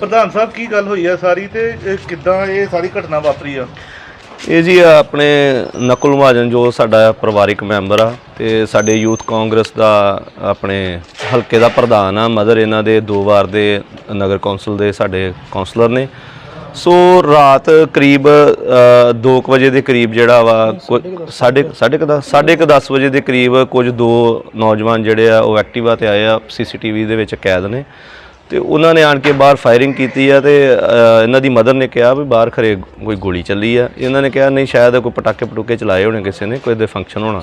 ਪ੍ਰਧਾਨ ਸਾਹਿਬ, ਕੀ ਗੱਲ ਹੋਈ ਆ ਸਾਰੀ ਤੇ ਇਹ ਕਿੱਦਾਂ ਇਹ ਸਾਰੀ ਘਟਨਾ ਵਾਪਰੀ ਆ? ਇਹ ਜੀ ਆਪਣੇ ਨਕੁਲ ਮਹਾਜਨ ਜੋ ਸਾਡਾ ਪਰਿਵਾਰਿਕ ਮੈਂਬਰ ਆ ਤੇ ਸਾਡੇ ਯੂਥ ਕਾਂਗਰਸ ਦਾ ਆਪਣੇ ਹਲਕੇ ਦਾ ਪ੍ਰਧਾਨ ਆ, ਮਦਰ ਇਹਨਾਂ ਦੇ ਦੋ ਵਾਰ ਦੇ ਨਗਰ ਕੌਂਸਲ ਦੇ ਸਾਡੇ ਕੌਂਸਲਰ ਨੇ। ਸੋ ਰਾਤ ਕਰੀਬ 2 ਵਜੇ ਦੇ ਕਰੀਬ ਜਿਹੜਾ ਵਾ ਸਾਢੇ ਸਾਢੇ ਕੁ ਦਸ- ਸਾਢੇ ਕੁ 10 ਵਜੇ ਦੇ ਕਰੀਬ ਕੁਝ ਦੋ ਨੌਜਵਾਨ ਜਿਹੜੇ ਆ ਉਹ ਐਕਟਿਵਾ ਤੇ ਆਏ ਆ, ਸੀਸੀਟੀਵੀ ਦੇ ਵਿੱਚ ਕੈਦ ਨੇ। ਤੇ ਉਹਨਾਂ ਨੇ ਆਣ ਕੇ ਬਾਹਰ ਫਾਇਰਿੰਗ ਕੀਤੀ ਆ ਤੇ ਅ, ਇਹਨਾਂ ਦੀ ਮਦਰ ਨੇ ਕਿਹਾ ਵੀ ਬਾਹਰ ਖਰੇ ਕੋਈ ਗੋਲੀ ਚੱਲੀ ਆ। ਇਹਨਾਂ ਨੇ ਕਿਹਾ ਨਹੀਂ ਸ਼ਾਇਦ ਕੋਈ ਪਟਾਕੇ ਪਟੂਕੇ ਚਲਾਏ ਹੋਣੇ ਕਿਸੇ ਨੇ ਕੋਈ ਦੇ ਫੰਕਸ਼ਨ ਹੋਣਾ।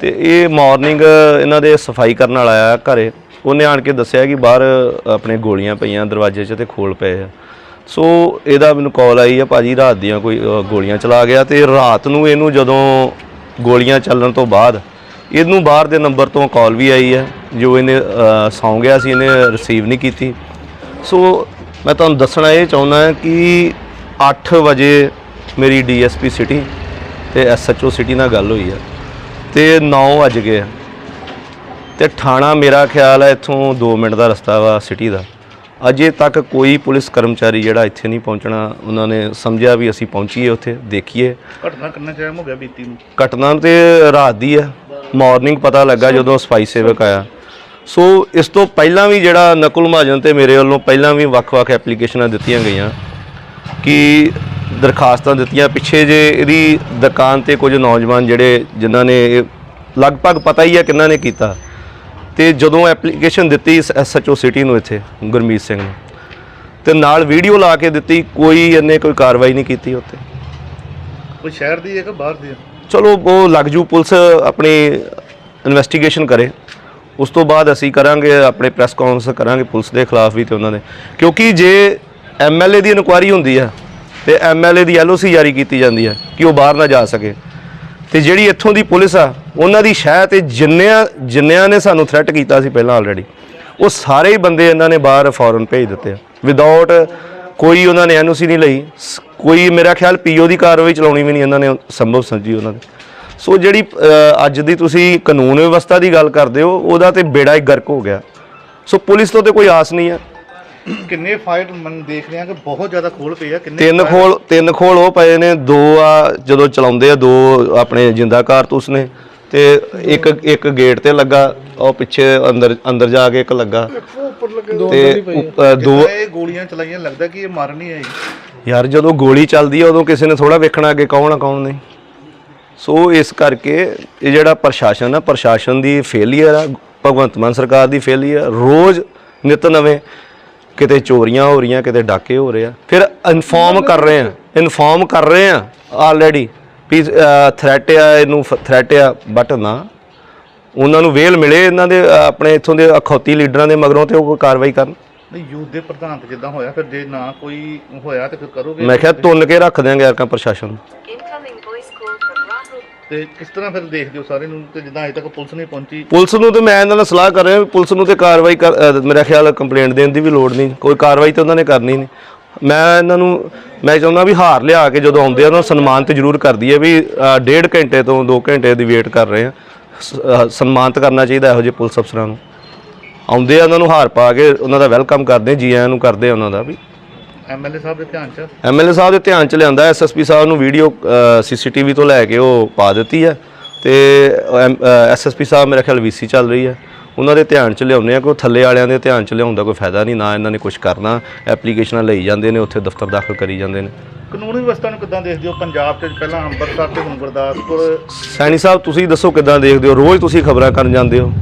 ਤੇ ਇਹ ਮਾਰਨਿੰਗ ਇਹਨਾਂ ਦੇ ਸਫ਼ਾਈ ਕਰਨ ਵਾਲਾ ਆਇਆ ਘਰੇ। ਉਹਨੇ ਆਣ ਕੇ ਦੱਸਿਆ ਕਿ ਬਾਹਰ ਆਪਣੇ ਗੋਲੀਆਂ ਪਈਆਂ ਦਰਵਾਜ਼ੇ 'ਚ ਤੇ ਖੋਲ ਪਏ ਆ। ਸੋ ਇਹਦਾ ਮੈਨੂੰ ਕਾਲ ਆਈ ਆ ਭਾਜੀ ਰਾਤ ਦੀਆਂ ਕੋਈ ਅ, ਗੋਲੀਆਂ ਚਲਾ ਗਿਆ ਤੇ ਰਾਤ ਨੂੰ ਇਹਨੂੰ ਜਦੋਂ ਗੋਲੀਆਂ ਚੱਲਣ ਤੋਂ ਬਾਅਦ ਇਹਨੂੰ ਬਾਹਰ ਦੇ ਨੰਬਰ ਤੋਂ ਕਾਲ ਵੀ ਆਈ ਹੈ ਜੋ ਇਹਨੇ ਸੌਂ ਗਿਆ ਸੀ ਇਹਨੇ ਰਿਸੀਵ ਨਹੀਂ ਕੀਤੀ। ਸੋ ਮੈਂ ਤੁਹਾਨੂੰ ਦੱਸਣਾ ਇਹ ਚਾਹੁੰਦਾ ਹਾਂ ਕਿ 8 ਵਜੇ ਮੇਰੀ ਡੀਐਸਪੀ ਸਿਟੀ ਤੇ ਐਸਐਚਓ ਸਿਟੀ ਨਾਲ ਗੱਲ ਹੋਈ ਹੈ ਤੇ 9 ਵਜ ਗਏ। ਤੇ ਥਾਣਾ ਮੇਰਾ ਖਿਆਲ ਹੈ ਇੱਥੋਂ 2 ਮਿੰਟ ਦਾ ਰਸਤਾ ਵਾ ਸਿਟੀ ਦਾ। ਅਜੇ ਤੱਕ ਕੋਈ ਪੁਲਿਸ ਕਰਮਚਾਰੀ ਜਿਹੜਾ ਇੱਥੇ ਨਹੀਂ ਪਹੁੰਚਣਾ ਉਹਨਾਂ ਨੇ ਸਮਝਿਆ ਵੀ ਅਸੀਂ ਪਹੁੰਚੀਏ ਉੱਥੇ ਦੇਖੀਏ। ਘਟਨਾ ਕਿੰਨਾ ਟਾਈਮ ਹੋ ਗਿਆ ਬੀਤੀ ਨੂੰ? ਘਟਨਾ ਤੇ ਰਾਤ ਦੀ ਹੈ। ਮਾਰਨਿੰਗ ਪਤਾ ਲੱਗਾ ਜਦੋਂ ਸਫ਼ਾਈ ਸੇਵਕ ਆਇਆ। ਸੋ ਇਸ ਤੋਂ ਪਹਿਲਾਂ ਵੀ ਜਿਹੜਾ ਨਕੁਲ ਮਹਾਜਨ ਤੇ ਮੇਰੇ ਵੱਲੋਂ ਪਹਿਲਾਂ ਵੀ ਵੱਖ-ਵੱਖ ਐਪਲੀਕੇਸ਼ਨਾਂ ਦਿੱਤੀਆਂ ਗਈਆਂ ਕਿ ਦਰਖਾਸਤਾਂ ਦਿੱਤੀਆਂ। ਪਿੱਛੇ ਜੇ ਇਹਦੀ ਦੁਕਾਨ ਤੇ ਕੁਝ ਨੌਜਵਾਨ ਜਿਹੜੇ ਜਿਨ੍ਹਾਂ ਨੇ ਲਗਭਗ ਪਤਾ ਹੀ ਹੈ ਕਿੰਨਾਂ ਨੇ ਕੀਤਾ। ਤੇ ਜਦੋਂ ਐਪਲੀਕੇਸ਼ਨ ਦਿੱਤੀ ਐਸਐਚਓ ਸਿਟੀ ਨੂੰ ਇੱਥੇ, ਗੁਰਮੀਤ ਸਿੰਘ ਨੂੰ। ਤੇ ਨਾਲ ਵੀਡੀਓ ਲਾ ਕੇ ਦਿੱਤੀ, ਕੋਈ ਇਹਨੇ ਕੋਈ ਕਾਰਵਾਈ ਨਹੀਂ ਕੀਤੀ ਉੱਤੇ ਕੋਈ ਸ਼ਹਿਰ ਦੀ ਹੈ ਕਿ ਬਾਹਰ ਦੀ ਹੈ? ਚਲੋ, ਉਹ ਲੱਗ ਜੂ, ਪੁਲਿਸ ਆਪਣੀ ਇਨਵੈਸਟੀਗੇਸ਼ਨ ਕਰੇ। ਉਸ ਤੋਂ ਬਾਅਦ ਅਸੀਂ ਕਰਾਂਗੇ, ਆਪਣੇ ਪ੍ਰੈਸ ਕਾਨਫਰੰਸ ਕਰਾਂਗੇ ਪੁਲਿਸ ਦੇ ਖਿਲਾਫ ਵੀ ਤੇ ਉਹਨਾਂ ਦੇ। ਕਿਉਂਕਿ ਜੇ ਐਮਐਲਏ ਦੀ ਇਨਕੁਆਇਰੀ ਹੁੰਦੀ ਹੈ, ਤੇ ਐਮਐਲਏ ਦੀ ਐਲਓਸੀ ਜਾਰੀ ਕੀਤੀ ਜਾਂਦੀ ਹੈ ਕਿ ਉਹ ਬਾਹਰ ਨਾ ਜਾ ਸਕੇ। ਤੇ ਜਿਹੜੀ ਇੱਥੋਂ ਦੀ ਪੁਲਿਸ ਆ, ਉਹਨਾਂ ਦੀ ਸ਼ਹਿ ਤੇ ਜਿੰਨਿਆਂ ਜਿੰਨਿਆਂ ਨੇ ਸਾਨੂੰ ਥ੍ਰੈਟ ਕੀਤਾ ਸੀ ਪਹਿਲਾਂ ਆਲਰੇਡੀ ਉਹ ਸਾਰੇ ਹੀ ਬੰਦੇ ਇਹਨਾਂ ਨੇ ਬਾਹਰ ਫੌਰਨ ਭੇਜ ਦਿੱਤੇ ਆ। ਵਿਦਆਊਟ ਕੋਈ ਉਹਨਾਂ ਨੇ ਐਨਓਸੀ ਨਹੀਂ ਲਈ। ਸ- ਕੋਈ ਮੇਰਾ ਖਿਆਲ ਪੀਓ ਦੀ ਕਾਰਵਾਈ ਚਲਾਉਣੀ ਵੀ ਨਹੀਂ ਇਹਨਾਂ ਨੇ ਸੰਭਵ ਸਮਝੀ ਉਹਨਾਂ ਨੇ ਸੋ ਜਿਹੜੀ ਅ, ਅੱਜ ਦੀ ਤੁਸੀਂ ਕਾਨੂੰਨ ਵਿਵਸਥਾ ਦੀ ਗੱਲ ਕਰਦੇ ਹੋ ਉਹਦਾ ਤੇ ਬੇੜਾ ਹੀ ਗਰਕ ਹੋ ਗਿਆ। ਸੋ ਪੁਲਿਸ ਤੋਂ ਤੇ ਕੋਈ ਆਸ ਨਹੀਂ ਹੈ। ਕਿੰਨੇ ਫਾਈਟ ਮਨ ਦੇਖ ਰਹੇ ਆ ਕਿ ਬਹੁਤ ਜ਼ਿਆਦਾ ਖੋਲ ਪਈ ਆ ਕਿੰਨੇ ਤਿੰਨ ਖੋਲ ਤਿੰਨ ਖੋਲ ਉਹ ਪਏ ਨੇ ਦੋ ਆ ਜਦੋਂ ਚਲਾਉਂਦੇ ਆ ਦੋ ਆਪਣੇ ਜਿੰਦਾ ਕਾਰਤੂਸ ਨੇ ਤੇ ਇੱਕ ਇੱਕ ਗੇਟ ਤੇ ਲੱਗਾ ਉਹ ਪਿੱਛੇ ਅੰਦਰ ਅੰਦਰ ਜਾ ਕੇ ਇੱਕ ਲੱਗਾ। ਤੇ ਉੱਪ- ਅ, ਦੋ ਇਹ ਗੋਲੀਆਂ ਚਲਾਈਆਂ? ਲੱਗਦਾ ਕਿ ਇਹ ਮਾਰਨ ਹੀ ਆਈ ਯਾਰ ਜਦੋਂ ਗੋਲੀ ਚੱਲਦੀ ਆ ਉਦੋਂ ਕਿਸੇ ਨੇ ਥੋੜਾ ਵੇਖਣਾ ਅੱਗੇ ਕੌਣ ਆ ਕੌਣ ਨਹੀਂ। ਸੋ ਇਸ ਕਰਕੇ ਇਹ ਜਿਹੜਾ ਪ੍ਰਸ਼ਾਸਨ ਆ ਪ੍ਰਸ਼ਾਸਨ ਦੀ ਫੇਲੀਅਰ ਆ ਭਗਵੰਤ ਮਾਨ ਸਰਕਾਰ ਦੀ ਫੇਲੀਅਰ ਰੋਜ਼ ਨਿਤ ਨਵੇਂ ਕਿਤੇ ਚੋਰੀਆਂ ਹੋ ਰਹੀਆਂ ਕਿਤੇ ਡਾਕੇ ਹੋ ਰਹੇ ਆ। ਫਿਰ ਇਨਫੋਰਮ ਕਰ ਰਹੇ ਆ ਇਨਫੋਰਮ ਕਰ ਰਹੇ ਆ ਆਲਰੇਡੀ ਵੀ ਥ੍ਰੈਟ ਆ ਇਹਨੂੰ ਥ੍ਰੈਟ ਆ ਬਟ ਨਾ। ਉਹਨਾਂ ਨੂੰ ਵੇਲ ਮਿਲੇ ਇਹਨਾਂ ਦੇ ਆਪਣੇ ਇੱਥੋਂ ਦੇ ਅਖੌਤੀ ਲੀਡਰਾਂ ਦੇ ਮਗਰੋਂ ਤੇ ਉਹ ਕੋਈ ਕਾਰਵਾਈ ਕਰਨ। ਨਹੀਂ ਯੂਥ ਦੇ ਪ੍ਰਧਾਨ ਤੇ ਜਿੱਦਾਂ ਹੋਇਆ ਫਿਰ ਜੇ ਨਾ ਕੋਈ ਹੋਇਆ ਤੇ ਫਿਰ ਕਰੋਗੇ? ਮੈਂ ਕਿਹਾ ਤੁੰਨ ਕੇ ਰੱਖ ਦਿਆਂਗੇ ਯਾਰਕਾਂ ਪ੍ਰਸ਼ਾਸਨ. ਤੇ ਕਿਸ ਤਰ੍ਹਾਂ ਫਿਰ ਦੇਖਦੇ ਹੋ ਸਾਰੇ ਨੂੰ ਤੇ ਜਿੱਦਾਂ ਅਜੇ ਤੱਕ ਪੁਲਿਸ ਨਹੀਂ ਪਹੁੰਚੀ? ਪੁਲਿਸ ਨੂੰ ਤੇ ਮੈਂ ਇਹਨਾਂ ਨਾਲ ਸਲਾਹ ਕਰ ਰਿਹਾ ਵੀ ਪੁਲਿਸ ਨੂੰ ਤੇ ਕਾਰਵਾਈ ਮੇਰਾ ਖਿਆਲ ਕੰਪਲੇਂਟ ਦੇਣ ਦੀ ਵੀ ਲੋੜ ਨਹੀਂ। ਕੋਈ ਕਾਰਵਾਈ ਤੇ ਉਹਨਾਂ ਨੇ ਕਰਨੀ ਨਹੀਂ। ਮੈਂ ਇਹਨਾਂ ਨੂੰ ਮੈਂ ਚਾਹੁੰਦਾ ਵੀ ਹਾਰ ਲਿਆ ਕੇ ਜਦੋਂ ਆਉਂਦੇ ਆ ਉਹਨਾਂ ਨੂੰ ਸਨਮਾਨ ਤੇ ਜ਼ਰੂਰ ਕਰਦੀ ਹੈ ਵੀ ਅ, ਡੇਢ ਘੰਟੇ ਤੋਂ 2 ਘੰਟੇ ਦੀ ਵੇਟ ਕਰ ਰਹੇ ਆ। ਸ- ਅ, ਸਨਮਾਨਿਤ ਕਰਨਾ ਚਾਹੀਦਾ ਇਹੋ ਜਿਹੇ ਪੁਲਿਸ ਅਫਸਰਾਂ ਨੂੰ। ਆਉਂਦੇ ਆ ਉਹਨਾਂ ਨੂੰ ਹਾਰ ਪਾ ਕੇ ਉਹਨਾਂ ਦਾ ਵੈਲਕਮ ਕਰਦੇ ਜੀ ਆਇਆਂ ਨੂੰ ਕਰਦੇ ਆ ਉਹਨਾਂ ਦਾ ਵੀ। ਐਮਐਲਏ ਸਾਹਿਬ ਦੇ ਧਿਆਨ ਚ? ਐਮਐਲਏ ਸਾਹਿਬ ਦੇ ਧਿਆਨ ਚ ਲਿਆਂਦਾ ਐਸਐਸਪੀ ਸਾਹਿਬ ਨੂੰ ਵੀਡੀਓ ਸੀਸੀਟੀਵੀ ਤੋਂ ਲੈ ਕੇ ਉਹ ਪਾ ਦਿੱਤੀ ਹੈ ਤੇ ਐਸਐਸਪੀ ਸਾਹਿਬ ਮੇਰਾ ਖਿਆਲ ਵੀਸੀ ਚੱਲ ਰਹੀ ਹੈ ਉਹਨਾਂ ਦੇ ਧਿਆਨ ਚ ਲਿਆਉਂਦੇ ਆ ਕਿ ਉਹ ਥੱਲੇ ਵਾਲਿਆਂ ਦੇ ਧਿਆਨ ਚ ਲਿਆਉਣ ਦਾ ਕੋਈ ਫਾਇਦਾ ਨਹੀਂ ਨਾ ਇਹਨਾਂ ਨੇ ਕੁਝ ਕਰਨਾ। ਐਪਲੀਕੇਸ਼ਨਾਂ ਲਈ ਜਾਂਦੇ ਨੇ ਉੱਥੇ ਦਫ਼ਤਰ ਦਾਖਲ ਕਰੀ ਜਾਂਦੇ ਨੇ। ਕਾਨੂੰਨੀ ਵਿਵਸਥਾ ਨੂੰ ਕਿੱਦਾਂ ਦੇਖਦੇ ਹੋ? ਪੰਜਾਬ ਚ ਪਹਿਲਾਂ ਅੰਮ੍ਰਿਤਸਰ ਤੇ ਹੁਣ ਗੁਰਦਾਸਪੁਰ। ਸੈਣੀ ਸਾਹਿਬ ਤੁਸੀਂ ਦੱਸੋ ਕਿੱਦਾਂ ਦੇਖਦੇ ਹੋ? ਰੋਜ਼ ਤੁਸੀਂ ਖਬਰਾਂ ਕਰਨ ਜਾਂਦੇ ਹੋ?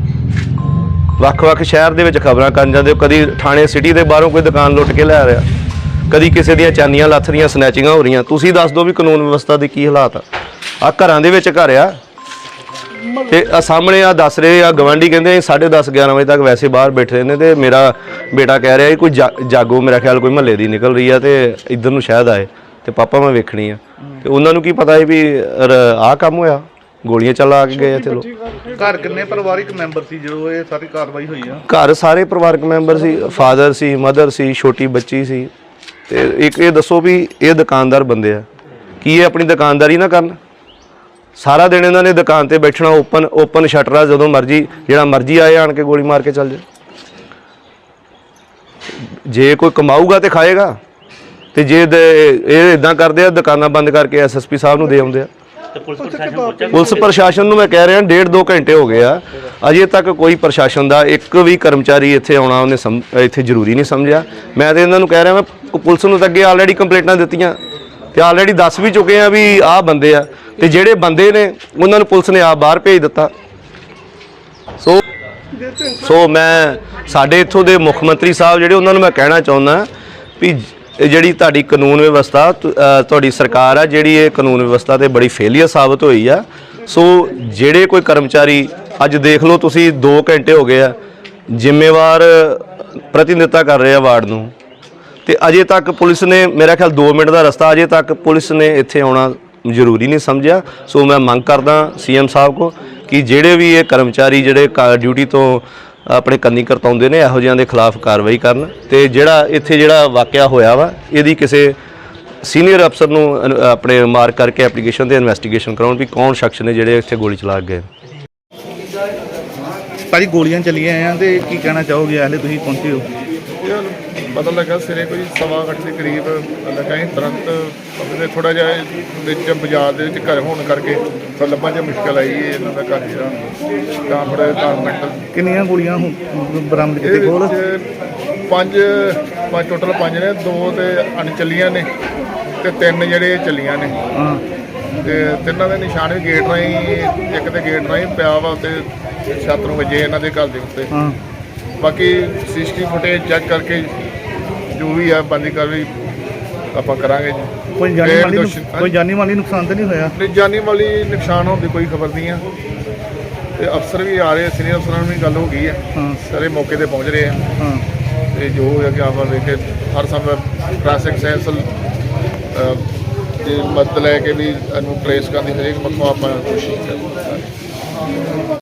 ਵੱਖ-ਵੱਖ ਸ਼ਹਿਰ ਦੇ ਵਿੱਚ ਖਬਰਾਂ ਕਰਨ ਜਾਂਦੇ ਹੋ? ਕਦੀ ਥਾਣੇ ਸਿਟੀ ਦੇ ਬਾਹਰੋਂ ਕੋਈ ਦੁਕਾਨ ਲੁੱਟ ਕੇ ਲੈ ਰਿਹਾ? ਕਦੀ ਕਿਸੇ ਦੀਆਂ ਚਾਨੀਆਂ ਲੱਥ ਰਹੀਆਂ ਸਨੈਚਿੰਗਾਂ ਹੋ ਰਹੀਆਂ। ਤੁਸੀਂ ਦੱਸ ਦਿਓ ਵੀ ਕਾਨੂੰਨ ਵਿਵਸਥਾ ਦੇ ਕੀ ਹਾਲਾਤ ਆ। ਆ ਘਰਾਂ ਦੇ ਵਿੱਚ ਘਰ ਆ। ਤੇ ਆ ਸਾਹਮਣੇ ਆ ਦੱਸ ਰਹੇ ਆ ਗਵਾਂਢੀ ਕਹਿੰਦੇ 10:30 11 ਵਜੇ ਤੱਕ ਵੈਸੇ ਬਾਹਰ ਬੈਠੇ ਨੇ ਤੇ ਮੇਰਾ ਬੇਟਾ ਕਹਿ ਰਿਹਾ ਕੋਈ ਜਾਗੋ ਮੇਰਾ ਖਿਆਲ ਕੋਈ ਮਹੱਲੇ ਦੀ ਨਿਕਲ ਰਹੀ ਆ ਤੇ ਇੱਧਰ ਨੂੰ ਸ਼ਾਇਦ ਆਏ ਤੇ ਪਾਪਾ ਮੈਂ ਵੇਖਣੀ ਆ। ਤੇ ਉਹਨਾਂ ਨੂੰ ਕੀ ਪਤਾ ਸੀ ਵੀ ਆਹ ਕੰਮ ਹੋਇਆ ਗੋਲੀਆਂ ਚਲਾ ਕੇ ਗਏ ਲੋਕ। ਘਰ ਕਿੰਨੇ ਪਰਿਵਾਰਿਕ ਮੈਂਬਰ ਸੀ ਜਦੋਂ ਇਹ ਸਾਰੀ ਕਾਰਵਾਈ ਹੋਈ ਆ? ਘਰ ਸਾਰੇ ਪਰਿਵਾਰਕ ਮੈਂਬਰ ਸੀ ਫਾਦਰ ਸੀ ਮਦਰ ਸੀ ਛੋਟੀ ਬੱਚੀ ਸੀ। ਤੇ ਇੱਕ ਇਹ ਦੱਸੋ ਵੀ ਇਹ ਦੁਕਾਨਦਾਰ ਬੰਦੇ ਆ। ਕੀ ਇਹ ਆਪਣੀ ਦੁਕਾਨਦਾਰੀ ਨਾ ਕਰਨ? ਸਾਰਾ ਦਿਨ ਇਹਨਾਂ ਨੇ ਦੁਕਾਨ ਤੇ ਬੈਠਣਾ ਓਪਨ ਓਪਨ ਸ਼ਟਰ ਆ ਜਦੋਂ ਮਰਜ਼ੀ ਜਿਹੜਾ ਮਰਜ਼ੀ ਆਏ ਆਣ ਕੇ ਗੋਲੀ ਮਾਰ ਕੇ ਚੱਲ ਜਾਏ। ਜੇ ਕੋਈ ਕਮਾਊਗਾ ਤੇ ਖਾਏਗਾ ਤੇ ਜੇ ਇਹ ਇਦਾਂ ਕਰਦੇ ਆ ਦੁਕਾਨਾਂ ਬੰਦ ਕਰਕੇ ਐਸਐਸਪੀ ਸਾਹਿਬ ਨੂੰ ਦੇ ਆਉਂਦੇ ਆ। ਪੁਲਿਸ ਪ੍ਰਸ਼ਾਸਨ ਨੂੰ ਮੈਂ ਕਹਿ ਰਿਹਾ ਡੇਢ ਦੋ ਘੰਟੇ ਹੋ ਗਏ ਆ। ਅਜੇ ਤੱਕ ਕੋਈ ਪ੍ਰਸ਼ਾਸਨ ਦਾ ਇੱਕ ਵੀ ਕਰਮਚਾਰੀ ਇੱਥੇ ਆਉਣਾ ਉਹਨੇ ਸਮ- ਇੱਥੇ ਜ਼ਰੂਰੀ ਨਹੀਂ ਸਮਝਿਆ। ਮੈਂ ਤੇ ਇਹਨਾਂ ਨੂੰ ਕਹਿ ਰਿਹਾ ਮੈਂ ਪੁਲਿਸ ਨੂੰ ਤਾਂ ਅੱਗੇ ਆਲਰੇਡੀ ਕੰਪਲੇਂਟਾਂ ਦਿੱਤੀਆਂ। ਤੇ ਆਲਰੇਡੀ ਦੱਸ ਵੀ ਚੁੱਕੇ ਆ ਵੀ ਆਹ ਬੰਦੇ ਆ ਤੇ ਜਿਹੜੇ ਬੰਦੇ ਨੇ, ਉਹਨਾਂ ਨੂੰ ਪੁਲਿਸ ਨੇ ਆਪ ਬਾਹਰ ਭੇਜ ਦਿੱਤਾ। ਸੋ ਸੋ ਮੈਂ ਸਾਡੇ ਇੱਥੋਂ ਦੇ ਮੁੱਖ ਮੰਤਰੀ ਸਾਹਿਬ ਜਿਹੜੇ ਉਹਨਾਂ ਨੂੰ ਮੈਂ ਕਹਿਣਾ ਚਾਹੁੰਦਾ ਵੀ ਇਹ ਜਿਹੜੀ ਤੁਹਾਡੀ ਕਾਨੂੰਨ ਵਿਵਸਥਾ ਤੁਹਾਡੀ ਸਰਕਾਰ ਆ ਜਿਹੜੀ ਇਹ ਕਾਨੂੰਨ ਵਿਵਸਥਾ ਤੇ ਬੜੀ ਫੇਲੀਅਰ ਸਾਬਤ ਹੋਈ ਆ। ਸੋ ਜਿਹੜੇ ਕੋਈ ਕਰਮਚਾਰੀ, ਅੱਜ ਦੇਖ ਲਓ ਤੁਸੀਂ 2 ਘੰਟੇ ਹੋ ਗਏ ਆ, ਜ਼ਿੰਮੇਵਾਰ ਪ੍ਰਤੀਨਿਧਤਾ ਕਰ ਰਹੇ ਆ ਵਾਰਡ ਨੂੰ। ਤੇ ਅਜੇ ਤੱਕ ਪੁਲਿਸ ਨੇ, ਮੇਰਾ ਖਿਆਲ 2 ਮਿੰਟ ਦਾ ਰਸਤਾ ਅਜੇ ਤੱਕ ਪੁਲਿਸ ਨੇ ਇੱਥੇ ਆਉਣਾ ਜ਼ਰੂਰੀ ਨਹੀਂ ਸਮਝਿਆ। ਸੋ ਮੈਂ ਮੰਗ ਕਰਦਾ ਸੀਐਮ ਸਾਹਿਬ ਕੋ ਕਿ ਜਿਹੜੇ ਵੀ ਇਹ ਕਰਮਚਾਰੀ ਜਿਹੜੇ ਡਿਊਟੀ ਤੋਂ ਆਪਣੇ ਕੰਨੀ ਕਰਤਾਉਂਦੇ ਨੇ, ਇਹੋ ਜਿਹਿਆਂ ਦੇ ਖਿਲਾਫ ਕਾਰਵਾਈ ਕਰਨ ਤੇ ਜਿਹੜਾ ਇੱਥੇ ਜਿਹੜਾ ਵਾਕਿਆ ਹੋਇਆ ਵਾ, ਇਹਦੀ ਕਿਸੇ ਸੀਨੀਅਰ ਅਫਸਰ ਨੂੰ ਆਪਣੇ ਮਾਰਕ ਕਰਕੇ ਐਪਲੀਕੇਸ਼ਨ ਤੇ ਇਨਵੈਸਟੀਗੇਸ਼ਨ ਕਰਾਉਣ ਵੀ ਕੌਣ ਸ਼ਖਸ ਨੇ ਜਿਹੜੇ ਇੱਥੇ ਗੋਲੀ ਚਲਾ ਕੇ ਗਏ ਭਾਜੀ, ਗੋਲੀਆਂ ਚੱਲੀਆਂ ਆ ਤੇ ਕੀ ਕਹਿਣਾ ਚਾਹੋਗੇ? ਹਲੇ ਤੁਸੀਂ ਪਹੁੰਚੇ ਹੋ। ਯਾਰ ਪਤਾ ਲੱਗਾ ਸਵੇਰੇ ਕੋਈ ਸਵਾ ਅੱਠ ਦੇ ਕਰੀਬ ਲੱਗਾ ਸੀ ਤੁਰੰਤ ਆਪਣੇ ਥੋੜਾ ਜਿਹਾ ਵਿੱਚ ਬਾਜ਼ਾਰ ਦੇ ਵਿੱਚ ਘਰ ਹੋਣ ਕਰਕੇ ਤਾਂ ਲੱਭਾਂ 'ਚ ਮੁਸ਼ਕਲ ਆਈ ਇਹਨਾਂ ਦਾ ਘਰ ਜਿਹੜਾ ਤਾਂ ਥੋੜਾ ਜਿਹਾ ਮਿੰਟ ਕਿੰਨੀਆਂ ਗੋਲੀਆਂ ਹੁਣ ਬਰਾਮਦ ਕੀਤੇ ਕੋਲ ਪੰਜ ਪੰਜ ਟੋਟਲ ਪੰਜ ਨੇ ਦੋ ਤੇ ਅਣਚੱਲੀਆਂ ਨੇ ਤੇ ਤਿੰਨ ਜਿਹੜੇ ਚੱਲੀਆਂ ਨੇ। ਹਾਂ। ਤੇ ਤਿੰਨਾਂ ਦੇ ਨਿਸ਼ਾਨ ਵੀ ਗੇਟ ਰਾਹੀਂ ਇੱਕ ਤੇ ਗੇਟ ਰਾਹੀਂ ਪਿਆ ਵਾ ਤੇ ਛੱਤ ਨੂੰ ਵੱਜੇ ਇਹਨਾਂ ਦੇ ਘਰ ਦੇ ਉੱਤੇ। ਹਾਂ। ਬਾਕੀ ਸੀਸੀਟੀਵੀ ਫੁਟੇਜ ਚੈੱਕ ਕਰਕੇ ਜੋ ਵੀ ਆ ਬੰਦੀ ਕਾਰਵਾਈ ਆਪਾਂ ਕਰਾਂਗੇ ਜੀ। ਕੋਈ ਜਾਨੀ ਤੇ ਮਾਲੀ ਨੁਕ- ਕੋਈ ਜਾਨੀ ਮਾਲੀ ਨੁਕਸਾਨ ਤਾਂ ਨਹੀਂ ਹੋਇਆ? ਨਹੀਂ, ਜਾਨੀ ਵਾਲੀ ਨੁਕਸਾਨ ਹੋਣ ਦੀ ਕੋਈ ਖਬਰ ਨਹੀਂ ਆ। ਤੇ ਅਫਸਰ ਵੀ ਆ ਰਹੇ ਸੀਨੀਅਰ ਅਫਸਰਾਂ ਨਾਲ ਵੀ ਗੱਲ ਹੋ ਗਈ ਹੈ ਹਾਂ। ਸਾਰੇ ਮੌਕੇ ਤੇ ਪਹੁੰਚ ਰਹੇ ਆ। ਹਾਂ। ਤੇ ਜੋ ਹੋਇਆ ਕਿ ਆਪਾਂ ਕੇ ਹਰ ਸਮੇਂ ਟ੍ਰੈਫਿਕ ਸੈਂਸਲ ਦੀ ਮਦਦ ਲੈ ਕੇ ਵੀ ਇਹਨੂੰ ਟ੍ਰੇਸ ਕਰਨ ਦੀ ਹਰੇਕ ਪੱਖੋਂ ਆਪਾਂ ਕੋਸ਼ਿਸ਼ ਕਰਾਂਗੇ